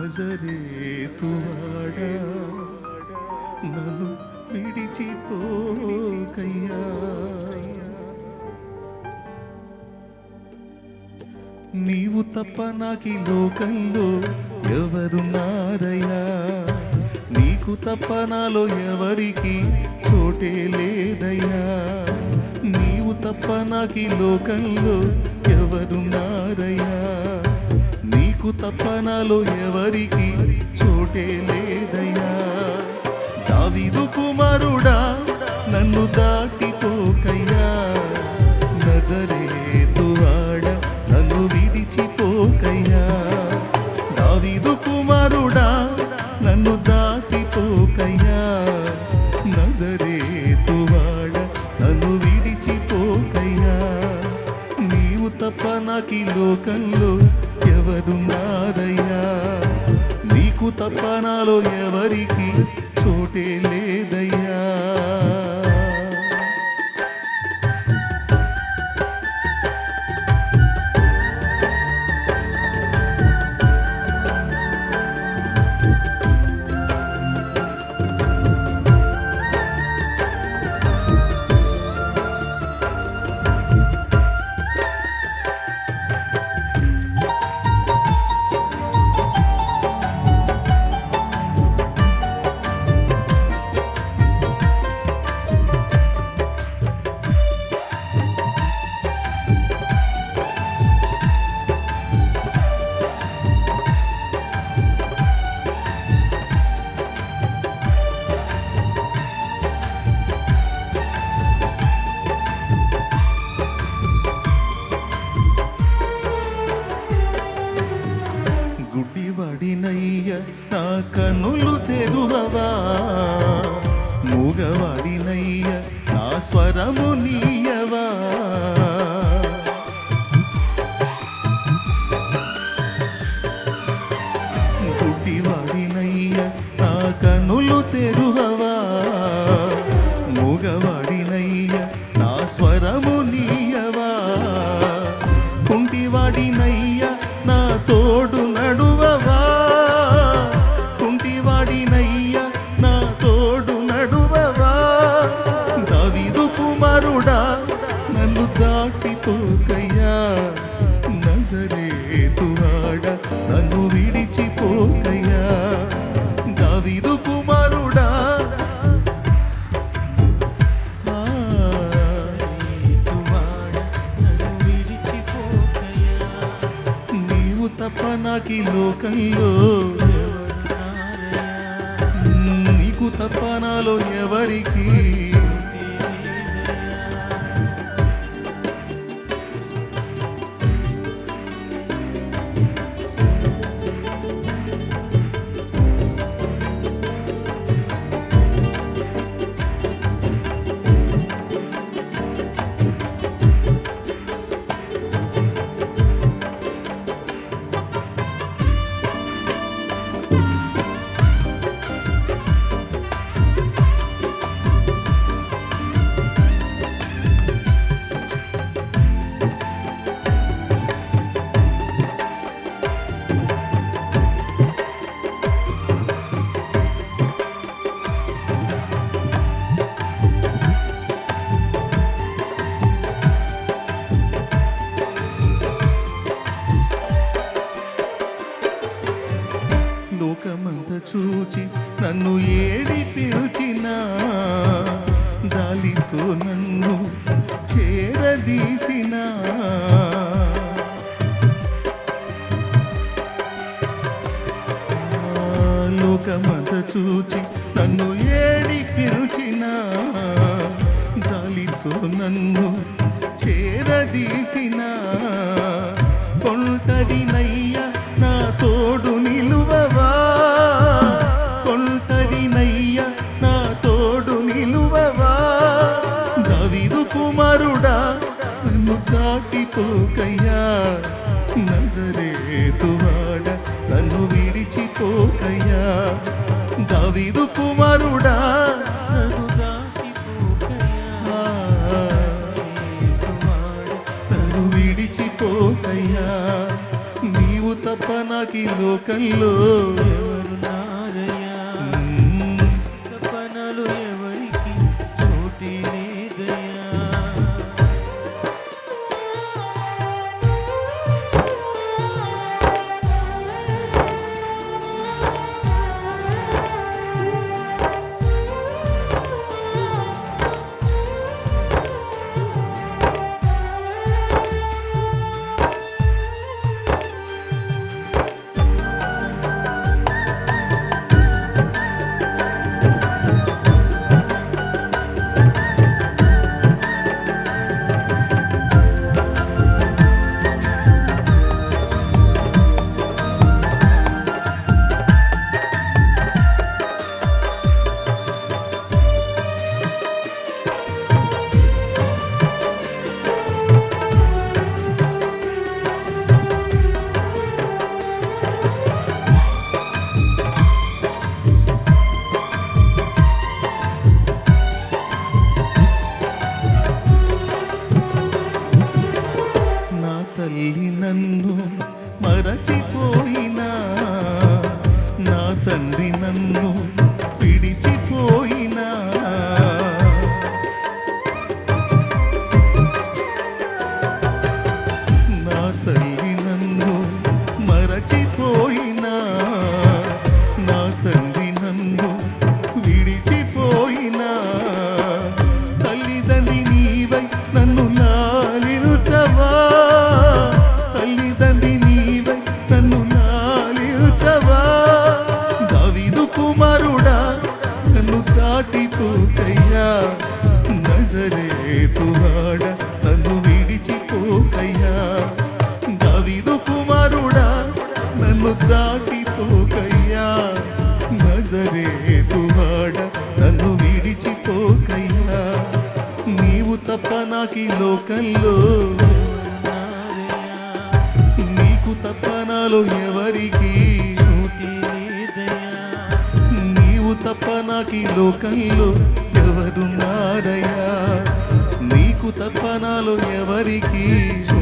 నజరేతువాడా నన్ను విడిచిపోకయ్యా. నీవు తప్ప నాకి లోకంలో ఎవరున్నారయ్యా నీకు తప్ప నాలో ఎవరికి చోటే లేదయ్యా? నీవు తప్ప నాకి లోకంలో ఎవరున్నారయ్యా నీకు తప్ప ఎవరికి చోటే లేదయ్యా. దావిదు కుమారుడా నన్ను దాటిపోకయ్యా. నజరేతువాడ నన్ను విడిచిపోకయ్యా. దావిదు కుమారుడా నన్ను దాటిపోకయ్యా. నజరేతువాడ నన్ను విడిచిపోకయ్యా. నీవు తప్ప నాకి లోకంలో ఎవరున్నారయ్యా నీకు తప్ప నాలో ఎవరికి చోటే లే స్వరము నీయవా? గుడ్డివాడినయ్య నా కన్నులు తెరువవా? మూగవాడినయ్య నా స్వరము నీ దాటిపోకయ్యా నజరేతువాడ నన్ను విడిచిపోకయ్యా దావీదు కుమారుడా. నీవు తప్ప నాకి లోకంలో నీకు తప్ప నాలో ఎవరికి లోకమంత చూచి నన్ను ఏడి పిలిచిన జాలితో నన్ను చేరదీసిన. లోకమంత చూచి నన్ను ఏడి పిలిచిన జాలితో నన్ను చేరదీసిన. కొంటది నయ్య నా తోడు వరుడా? నన్ను విడిచిపోతయ్యా. నీవు తప్ప నాకు లోకంలో నన్ను దాటిపోకయ్యా నజరేతువాడ నన్ను విడిచిపోకయ్యా. నీవు తప్ప నాకి లోకంలో నీకు తప్ప నాలో ఎవరికి నీవు తప్ప నాకి లోకంలో ఎవరున్నారయ్యా నీకు తప్ప నాలో ఎవరికి చూ